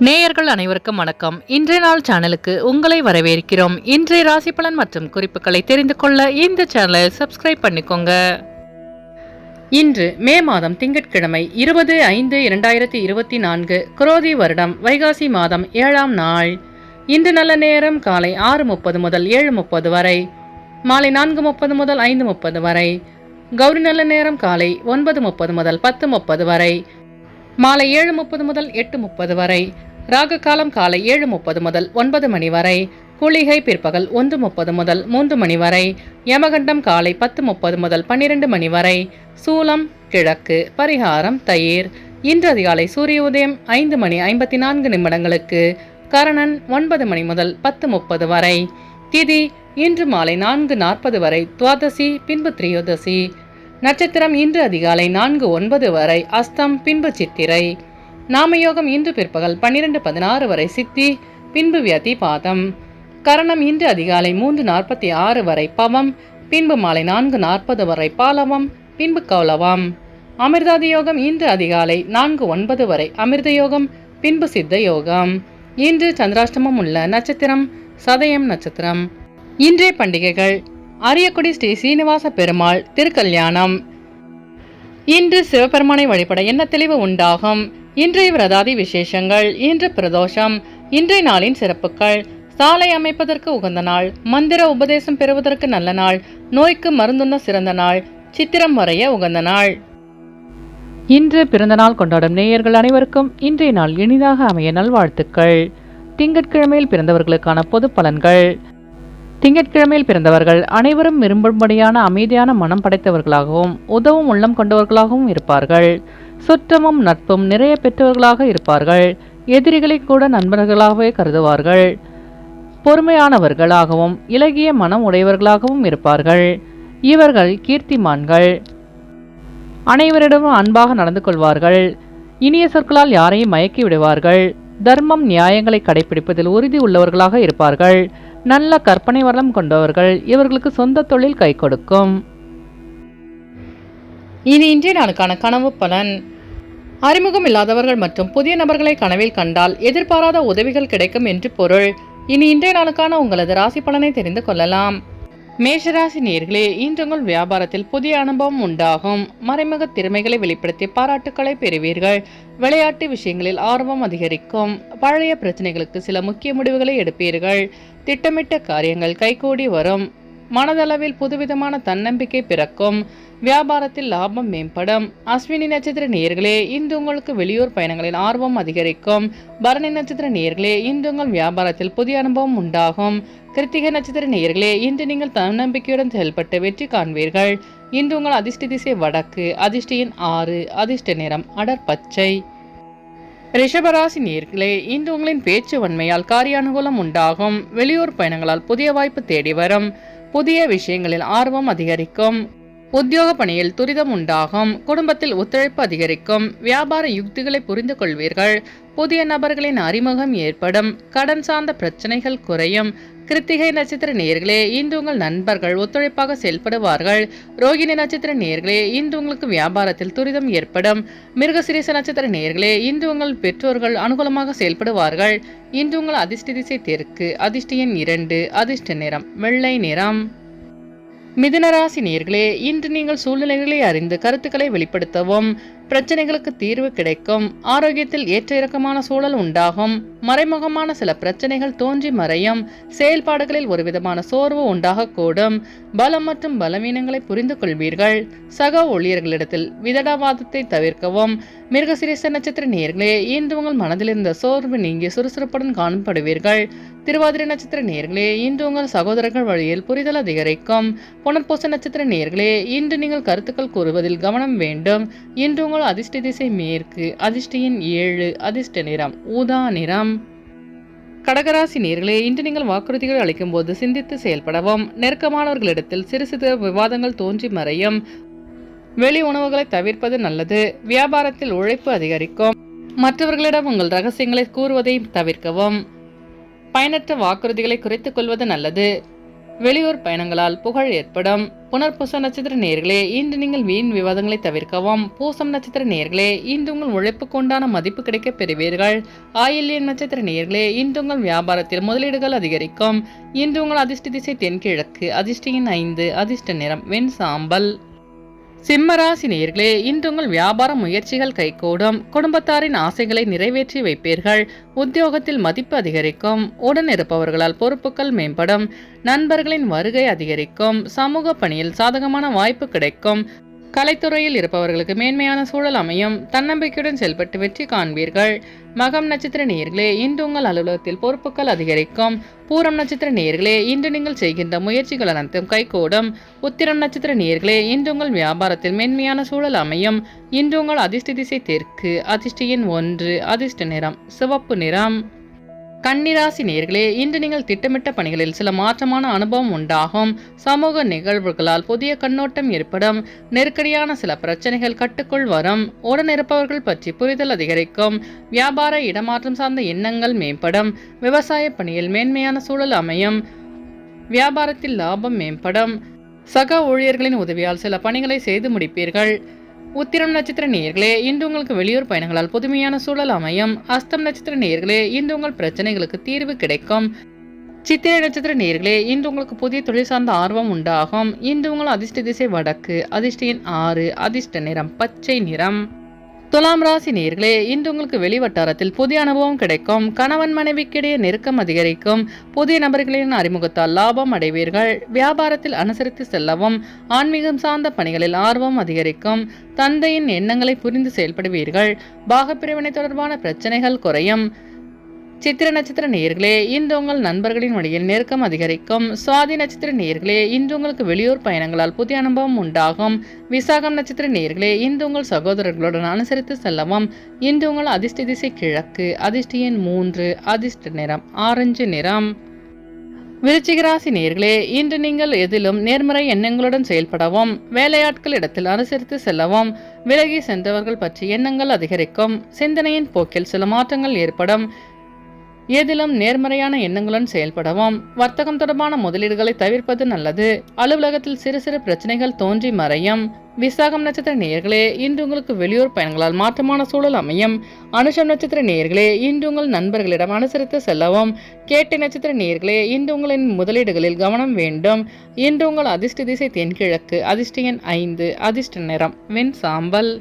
நேயர்கள் அனைவருக்கும் வணக்கம். இன்றைய நாள் சேனலுக்கு உங்களை வரவேற்கிறோம். இன்றைய ராசி பலன் மற்றும் குறிப்புகளை தெரிந்து கொள்ள இந்த சேனலை சப்ஸ்கிரைப் பண்ணிக்கோங்க. இன்று மே மாதம் திங்கட்கிழமை இருபது ஐந்து இரண்டாயிரத்தி இருபத்தி நான்கு குரோதி வருடம் வைகாசி மாதம் ஏழாம் நாள். இன்று நல்ல நேரம் காலை ஆறு முப்பது முதல் ஏழு முப்பது வரை மாலை நான்கு முப்பது முதல் ஐந்து முப்பது வரை கௌரி நல்ல நேரம் காலை ஒன்பது முப்பது முதல் பத்து முப்பது வரை மாலை ஏழு முப்பது முதல் எட்டு முப்பது வரை. ராகு காலம் காலை ஏழு முப்பது முதல் ஒன்பது மணி வரை. குளிகை பிற்பகல் ஒன்று முப்பது முதல் மூன்று மணி வரை. யமகண்டம் காலை பத்து முப்பது முதல் பன்னிரண்டு மணி வரை. சூலம் கிழக்கு பரிகாரம் தயிர். இன்று அதிகாலை சூரிய உதயம் ஐந்து மணி ஐம்பத்தி நான்கு நிமிடங்களுக்கு. கரணன் ஒன்பது மணி முதல் பத்து முப்பது வரை. திதி இன்று மாலை நான்கு நாற்பது வரை. துவாதசி பின்பு திரியோதசி. நட்சத்திரம் இன்று அதிகாலை நான்கு ஒன்பது வரை அஸ்தம் பின்பு சித்திரை. நாமயோகம் இன்று பிற்பகல் பன்னிரண்டு பதினாறு வரை சித்தி பின்பு வியதி பாதம். கரணம் இன்று அதிகாலை மூன்று நாற்பத்தி ஆறு வரை பவம் பின்பு மாலை நான்கு நாற்பது வரை பாலவம் பின்பு கௌலவம். அமிர்தாதி யோகம் இன்று அதிகாலை நான்கு ஒன்பது வரை அமிர்த யோகம் பின்பு சித்த யோகம். இன்று சந்திராஷ்டமம் உள்ள நட்சத்திரம் சதயம் நட்சத்திரம். இன்றைய பண்டிகைகள். அரியக்குடி ஸ்ரீ சீனிவாச பெருமாள் திருக்கல்யாணம். இன்று சிவபெருமானை வழிபட என்ன தெளிவு உண்டாகும்? இன்றைய விரதாதி விசேஷங்கள் இன்று பிரதோஷம் இன்றைய நாளின் சிறப்புகள். சாலை அமைப்பதற்கு உகந்த நாள் மந்திர உபதேசம் பெறுவதற்கு நல்ல நாள் நோய்க்கு மருந்துண்ண சிறந்த நாள் சித்திரம் வரைய உகந்த நாள். இன்று பிறந்த நாள் கொண்டாடும் நேயர்கள் அனைவருக்கும் இன்றைய நாள் இனிதாக அமைய நல்வாழ்த்துக்கள். திங்கட்கிழமையில் பிறந்தவர்களுக்கான பொது பலன்கள். திங்கட்கிழமையில் பிறந்தவர்கள் அனைவரும் விரும்பும்படியான அமைதியான மனம் படைத்தவர்களாகவும் உதவும் உள்ளம் கொண்டவர்களாகவும் இருப்பார்கள். சுற்றமும் நட்பும் நிறைய பெற்றவர்களாக இருப்பார்கள். எதிரிகளை கூட நண்பர்களாகவே கருதுவார்கள். பொறுமையானவர்களாகவும் இலகிய மனம் உடையவர்களாகவும் இருப்பார்கள். இவர்கள் கீர்த்திமான்கள். அனைவரிடமும் அன்பாக நடந்து கொள்வார்கள். இனிய சொற்களால் யாரையும் மயக்கி விடுவார்கள். தர்மம் நியாயங்களை கடைபிடிப்பதில் உறுதி உள்ளவர்களாக இருப்பார்கள். நல்ல கற்பனை வளம் கொண்டவர்கள் இவர்களுக்கு சொந்த தொழில் கை கொடுக்கும். இனி இன்றைய நாளுக்கான கனவு பலன். அறிமுகம் இல்லாதவர்கள் மற்றும் புதிய நபர்களை கனவில் கண்டால் எதிர்பாராத உதவிகள் கிடைக்கும் என்று பொருள். இனி இன்றைய நாளுக்கான உங்களது ராசி பலனை தெரிந்து கொள்ளலாம். மேஷராசி நேர்களே இன்று உங்கள் வியாபாரத்தில் புதிய அனுபவம் உண்டாகும். மறைமுக திறமைகளை வெளிப்படுத்தி பாராட்டுக்களை பெறுவீர்கள். விளையாட்டு விஷயங்களில் ஆர்வம் அதிகரிக்கும். பழைய பிரச்சனைகளுக்கு சில முக்கிய முடிவுகளை எடுப்பீர்கள். திட்டமிட்ட காரியங்கள் கைகூடி வரும். மனதளவில் புதுவிதமான தன்னம்பிக்கை பிறக்கும். வியாபாரத்தில் லாபம் மேம்படும். அஸ்வினி நட்சத்திர நேர்களே இன்று உங்களுக்கு வெளியூர் பயணங்களில் ஆர்வம் அதிகரிக்கும். பரணி நட்சத்திர நேர்களே இன்று உங்கள் வியாபாரத்தில் புதிய அனுபவம் உண்டாகும். கிருத்திகை நட்சத்திர நேர்களே இன்று நீங்கள் தன்னம்பிக்கையுடன் செயல்பட்டு வெற்றி காண்பீர்கள். இன்று உங்கள் அதிர்ஷ்ட திசை வடக்கு அதிர்ஷ்டியின் ஆறு அதிர்ஷ்ட நிறம் அடர் பச்சை. ரிஷபராசி நேர்களே இன்று உங்களின் பேச்சு வன்மையால் காரியானுகூலம் உண்டாகும். வெளியூர் பயணங்களால் புதிய வாய்ப்பு தேடி வரும். புதிய விஷயங்களில் ஆர்வம் அதிகரிக்கும். உத்தியோக பணியில் துரிதம் உண்டாகும். குடும்பத்தில் ஒத்துழைப்பு அதிகரிக்கும். வியாபார யுக்திகளை புரிந்து கொள்வீர்கள். புதிய நபர்களின் அறிமுகம் ஏற்படும். கடன் சார்ந்த பிரச்சனைகள் குறையும். கிருத்திகை நட்சத்திர நேர்களே இன்று உங்கள் நண்பர்கள் ஒத்துழைப்பாக செயல்படுவார்கள். ரோகிணி நட்சத்திர நேர்களே இன்று உங்களுக்கு வியாபாரத்தில் துரிதம் ஏற்படும். மிருகசிரீச நட்சத்திர நேர்களே இன்று உங்கள் பெற்றோர்கள் அனுகூலமாக செயல்படுவார்கள். இன்று உங்கள் அதிர்ஷ்ட திசை தெற்கு அதிர்ஷ்ட எண் இரண்டு அதிர்ஷ்ட நிறம் வெள்ளை நிறம். மிதுனராசி நேர்களே இன்று நீங்கள் சூழ்நிலைகளை அறிந்து கருத்துக்களை வெளிப்படுத்தவும். பிரச்சனைகளுக்கு தீர்வு கிடைக்கும். ஆரோக்கியத்தில் ஏற்ற இறக்கமான சூழல் உண்டாகும். மறைமுகமான சில பிரச்சனைகள் தோன்றி மறையும். செயல்பாடுகளில் ஒரு விதமான சோர்வு உண்டாகக்கூடும். பலம் மற்றும் பலவீனங்களை புரிந்து கொள்வீர்கள். சக ஊழியர்களிடத்தில் விதடாவாதத்தை தவிர்க்கவும். மிருகசிரீச நட்சத்திர நேர்களே இன்று உங்கள் மனதில் இருந்த சோர்வு நீங்கி சுறுசுறுப்புடன் காணப்படுவீர்கள். திருவாதிரை நட்சத்திர நேர்களே இன்று உங்கள் சகோதரர்கள் வழியில் புரிதல் அதிகரிக்கும். புனர்பூச நட்சத்திர நேர்களே இன்று நீங்கள் கருத்துக்கள் கூறுவதில் கவனம் வேண்டும். இன்று உங்கள் அதிர்ஷ்ட திசை மேற்கு அதிர்ஷ்ட எண் ஏழு அதிர்ஷ்ட நிறம் ஊதா நிறம். கடகராசி நேர்களே இன்று நீங்கள் வாக்குறுதிகள் அளிக்கும் போது சிந்தித்து செயல்படவும் நெருக்கமானவர்களிடத்தில் சிறு சிறு விவாதங்கள் தோன்றி மறையும். வெளி உணவுகளை தவிர்ப்பது நல்லது வியாபாரத்தில் உழைப்பு அதிகரிக்கும். மற்றவர்களிடம் உங்கள் ரகசியங்களை கூறுவதை தவிர்க்கவும். பயனற்ற வாக்குறுதிகளை குறைத்துக் கொள்வது நல்லது வெளியூர் பயணங்களால் புகழ் ஏற்படும். புனர்பூச நட்சத்திர நேர்களே இன்று நீங்கள் வீண் விவாதங்களை தவிர்க்கவும். பூசம் நட்சத்திர நேர்களே இன்று உங்கள் உழைப்புக்கு உண்டான மதிப்பு கிடைக்க பெறுவீர்கள். ஆயில்யம் நட்சத்திர நேர்களே இன்று உங்கள் வியாபாரத்தில் முதலீடுகள் அதிகரிக்கும். இன்று உங்கள் அதிர்ஷ்ட திசை தென்கிழக்கு அதிர்ஷ்டியின் ஐந்து அதிர்ஷ்ட நிறம் வெண் சாம்பல். சிம்மராசி நேர்களே இன்று உங்கள் வியாபார முயற்சிகள் கைகூடும். குடும்பத்தாரின் ஆசைகளை நிறைவேற்றி வைப்பீர்கள். உத்தியோகத்தில் மதிப்பு அதிகரிக்கும். உடன் இருப்பவர்களால் பொறுப்புகள் மேம்படும். நண்பர்களின் வருகை அதிகரிக்கும். சமூக பணியில் சாதகமான வாய்ப்பு கிடைக்கும். கலைத்துறையில் இருப்பவர்களுக்கு மேன்மையான சூழல் அமையும். தன்னம்பிக்கையுடன் செயல்பட்டு வெற்றி காண்பீர்கள். மகம் நட்சத்திர நேயர்களே இன்று உங்கள் அலுவலகத்தில் பொறுப்புகள் அதிகரிக்கும். பூரம் நட்சத்திர நேயர்களே இன்று நீங்கள் செய்கின்ற முயற்சிகள் அனைத்தும் கைகூடும். உத்திரம் நட்சத்திர நேயர்களே இன்று உங்கள் வியாபாரத்தில் மென்மையான சூழல் அமையும். இன்று உங்கள் அதிர்ஷ்ட திசை தெற்கு அதிர்ஷ்டியின் ஒன்று அதிர்ஷ்ட நிறம் சிவப்பு நிறம். கன்னிராசி நேர்களே இன்று நீங்கள் திட்டமிட்ட பணிகளில் சில மாற்றமான அனுபவம் உண்டாகும். சமூக நிகழ்வுகளால் புதிய கண்ணோட்டம் ஏற்படும். நெருக்கடியான சில பிரச்சனைகள் கட்டுக்குள் வரும். உடன் இருப்பவர்கள் பற்றி புரிதல் அதிகரிக்கும். வியாபார இடமாற்றம் சார்ந்த எண்ணங்கள் மேம்படும். விவசாய பணியில் மேன்மையான சூழல் அமையும். வியாபாரத்தில் லாபம் மேம்படும். சக ஊழியர்களின் உதவியால் சில பணிகளை செய்து முடிப்பீர்கள். உத்திரம் நட்சத்திர நேர்களே இன்று உங்களுக்கு வெளியூர் பயணங்களால் புதுமையான சூழல் அமையும். அஸ்தம் நட்சத்திர நேர்களே இன்று உங்கள் பிரச்சனைகளுக்கு தீர்வு கிடைக்கும். சித்திரை நட்சத்திர நேர்களே இன்று உங்களுக்கு புதிய தொழில் சார்ந்த ஆர்வம் உண்டாகும். இன்று உங்கள் அதிர்ஷ்ட திசை வடக்கு அதிர்ஷ்ட எண் ஆறு அதிர்ஷ்ட நிறம் பச்சை நிறம். துலாம் ராசி நேர்களே இன்று உங்களுக்கு வெளிவட்டாரத்தில் புதிய அனுபவம் கிடைக்கும். கணவன் மனைவிக்கிடையே நெருக்கம் அதிகரிக்கும். புதிய நபர்களின் அறிமுகத்தால் லாபம் அடைவீர்கள். வியாபாரத்தில் அனுசரித்து செல்லவும் ஆன்மீகம் சார்ந்த பணிகளில் ஆர்வம் அதிகரிக்கும். தந்தையின் எண்ணங்களை புரிந்து செயல்படுவீர்கள். பாகப்பிரிவினை தொடர்பான பிரச்சனைகள் குறையும். சித்திர நட்சத்திர நேயர்களே இன்று உங்கள் நண்பர்களின் வழியில் நெருக்கம் அதிகரிக்கும். சுவாதி நட்சத்திர நேயர்களே இன்று உங்களுக்கு வெளியூர் பயணங்களால் புதிய அனுபவம் உண்டாகும். விசாகம் நட்சத்திர நேயர்களே இன்று உங்கள் சகோதரர்களுடன் அனுசரித்து செல்லவும். இன்று உங்கள் அதிர்ஷ்ட திசை கிழக்கு அதிர்ஷ்ட எண் மூன்று அதிர்ஷ்ட நிறம் ஆரஞ்சு நிறம். விருச்சிகராசி நேர்களே இன்று நீங்கள் எதிலும் நேர்மறை எண்ணங்களுடன் செயல்படவும் வேலையாட்கள் இடத்தில் அனுசரித்து செல்லவும். விலகி சென்றவர்கள் பற்றி எண்ணங்கள் அதிகரிக்கும். சிந்தனையின் போக்கில் சில மாற்றங்கள் ஏற்படும். ஏதிலும் நேர்மறையான எண்ணங்களுடன் செயல்படவும். வர்த்தகம் தொடர்பான முதலீடுகளை தவிர்ப்பது நல்லது. அலுவலகத்தில் சிறு சிறு பிரச்சனைகள் தோன்றி மறையும். விசாகம் நட்சத்திர நேயர்களே இன்று உங்களுக்கு வெளியூர் பயணங்களால் மாற்றமான சூழல் அமையும். அனுஷம் நட்சத்திர நேயர்களே இன்று உங்கள் நண்பர்களிடம் அனுசரித்து செல்லவும். கேட்டை நட்சத்திர நேயர்களே இன்று உங்களின் முதலீடுகளில் கவனம் வேண்டும். இன்று உங்கள் அதிர்ஷ்ட திசை தென்கிழக்கு அதிர்ஷ்ட எண் ஐந்து அதிர்ஷ்ட நிறம் வெண் சாம்பல்.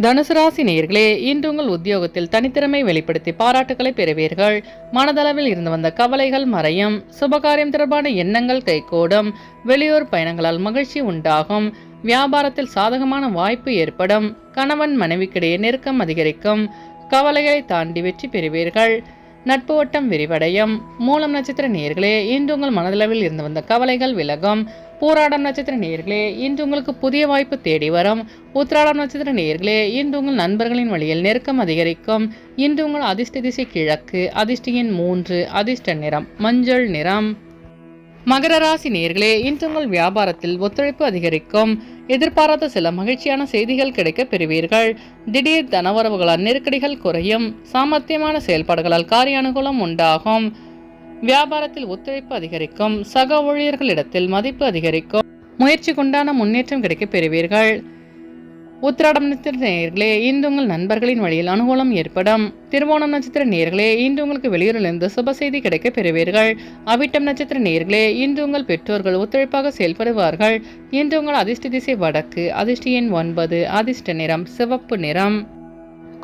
தனுசு ராசி நேயர்களே இன்று உங்கள் உத்தியோகத்தில் தனித்திறமை வெளிப்படுத்தி பாராட்டுகளை பெறுவீர்கள். மனதளவில் இருந்து வந்த கவலைகள் மறையும். சுபகாரியம் தொடர்பான எண்ணங்கள் கைகூடும். வெளியூர் பயணங்களால் மகிழ்ச்சி உண்டாகும். வியாபாரத்தில் சாதகமான வாய்ப்பு ஏற்படும். கணவன் மனைவிக்கிடையே நெருக்கம் அதிகரிக்கும். கவலைகளை தாண்டி வெற்றி பெறுவீர்கள். நட்பு வட்டம் விரிவடையும். மூலம் நட்சத்திர நேர்களே இன்று உங்கள் மனதளவில் இருந்து வந்த கவலைகள் விலகும். போராடம் நட்சத்திர நேர்களே இன்று உங்களுக்கு புதிய வாய்ப்பு தேடி வரும். உத்திராடம் நட்சத்திர நேர்களே இன்று உங்கள் நண்பர்களின் வழியில் நெருக்கம் அதிகரிக்கும். இன்று உங்கள் அதிர்ஷ்ட திசை கிழக்கு அதிர்ஷ்ட எண் மூன்று அதிர்ஷ்ட நிறம் மஞ்சள் நிறம். மகர ராசி நேர்களே இன்று உங்கள் வியாபாரத்தில் ஒத்துழைப்பு அதிகரிக்கும். எதிர்பாராத சில மகிழ்ச்சியான செய்திகள் கிடைக்க பெறுவீர்கள். திடீர் தனவரவுகளால் நெருக்கடிகள் குறையும். சாமர்த்தியமான செயல்பாடுகளால் காரிய அனுகூலம் உண்டாகும். வியாபாரத்தில் ஒத்துழைப்பு அதிகரிக்கும். சக ஊழியர்களிடத்தில் மதிப்பு அதிகரிக்கும். முயற்சிக்குண்டான முன்னேற்றம் கிடைக்க பெறுவீர்கள். உத்திராடம் நட்சத்திர நேர்களே இன்று உங்கள் நண்பர்களின் வழியில் அனுகூலம் ஏற்படும். திருவோணம் நட்சத்திர நேர்களே இன்று உங்களுக்கு வெளியூரிலிருந்து சுப செய்தி கிடைக்க பெறுவீர்கள். அவிட்டம் நட்சத்திர நேர்களே இன்று உங்கள் பெற்றோர்கள் ஒத்துழைப்பாக செயல்படுவார்கள். இன்று உங்கள் அதிர்ஷ்ட திசை வடக்கு அதிர்ஷ்ட எண் ஒன்பது அதிர்ஷ்ட நிறம் சிவப்பு நிறம்.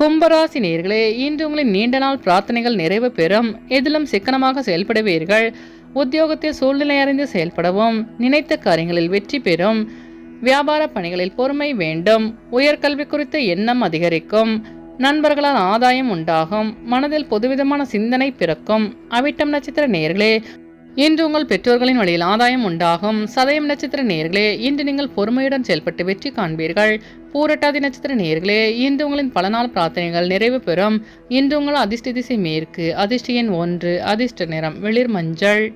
கும்பராசி நேர்களே இன்று உங்களின் நீண்ட நாள் பிரார்த்தனைகள் நிறைவு பெறும். எதிலும் சிக்கனமாக செயல்படுவீர்கள். உத்தியோகத்தில் சூழ்நிலை அறிந்து செயல்படவும் நினைத்த காரியங்களில் வெற்றி பெறும். வியாபார பணிகளில் பொறுமை வேண்டும். உயர்கல்வி குறித்த எண்ணம் அதிகரிக்கும். நண்பர்களால் ஆதாயம் உண்டாகும். மனதில் பொதுவிதமான சிந்தனை பிறக்கும். அவிட்டம் நட்சத்திர நேர்களே இன்று உங்கள் பெற்றோர்களின் வழியில் ஆதாயம் உண்டாகும். சதயம் நட்சத்திர நேர்களே இன்று நீங்கள் பொறுமையுடன் செயல்பட்டு வெற்றி காண்பீர்கள். பூரட்டாதி நட்சத்திர நேர்களே இன்று உங்களின் பல நாள் பிரார்த்தனைகள் நிறைவு பெறும். இன்று உங்கள் அதிர்ஷ்ட திசை மேற்கு அதிர்ஷ்ட எண் ஒன்று அதிர்ஷ்ட நிறம் வெளிர் மஞ்சள்.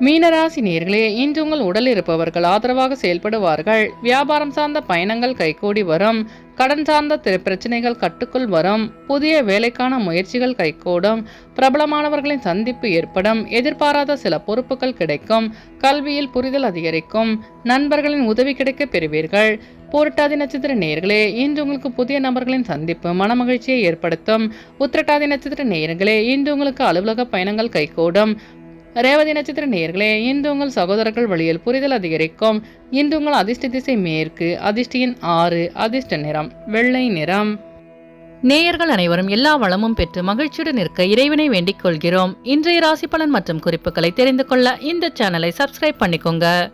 மீனராசி நேர்களே இன்று உங்கள் உடல் இருப்பவர்கள் ஆதரவாக செயல்படுவார்கள். வியாபாரம் சார்ந்த பயணங்கள் கைகூடி வரும். கடன் சார்ந்த பிரச்சனைகள் கட்டுக்குள் வரும். புதிய வேலைக்கான முயற்சிகள் கைகூடும். பிரபலமானவர்களின் சந்திப்பு ஏற்படும். எதிர்பாராத சில பொறுப்புகள் கிடைக்கும். கல்வியில் புரிதல் அதிகரிக்கும். நண்பர்களின் உதவி கிடைக்க பெறுவீர்கள். போரட்டாதி நட்சத்திர நேர்களே இன்று உங்களுக்கு புதிய நபர்களின் சந்திப்பு மனமகிழ்ச்சியை ஏற்படுத்தும். உத்திரட்டாதி நட்சத்திர நேர்களே இன்று உங்களுக்கு அலுவலக பயணங்கள் கைகூடும். ரேவதி நட்சத்திர நேயர்களே இன்று உங்கள் சகோதரர்கள் வழியில் புரிதல் அதிகரிக்கும். இன்று உங்கள் அதிர்ஷ்ட திசை மேற்கு அதிர்ஷ்டியின் ஆறு அதிர்ஷ்ட நிறம் வெள்ளை நிறம். நேயர்கள் அனைவரும் எல்லா வளமும் பெற்று மகிழ்ச்சியுடன் இருக்க இறைவனை வேண்டிக் கொள்கிறோம். இன்றைய ராசி பலன் மற்றும் குறிப்புகளை தெரிந்து கொள்ள இந்த சேனலை சப்ஸ்கிரைப் பண்ணிக்கோங்க.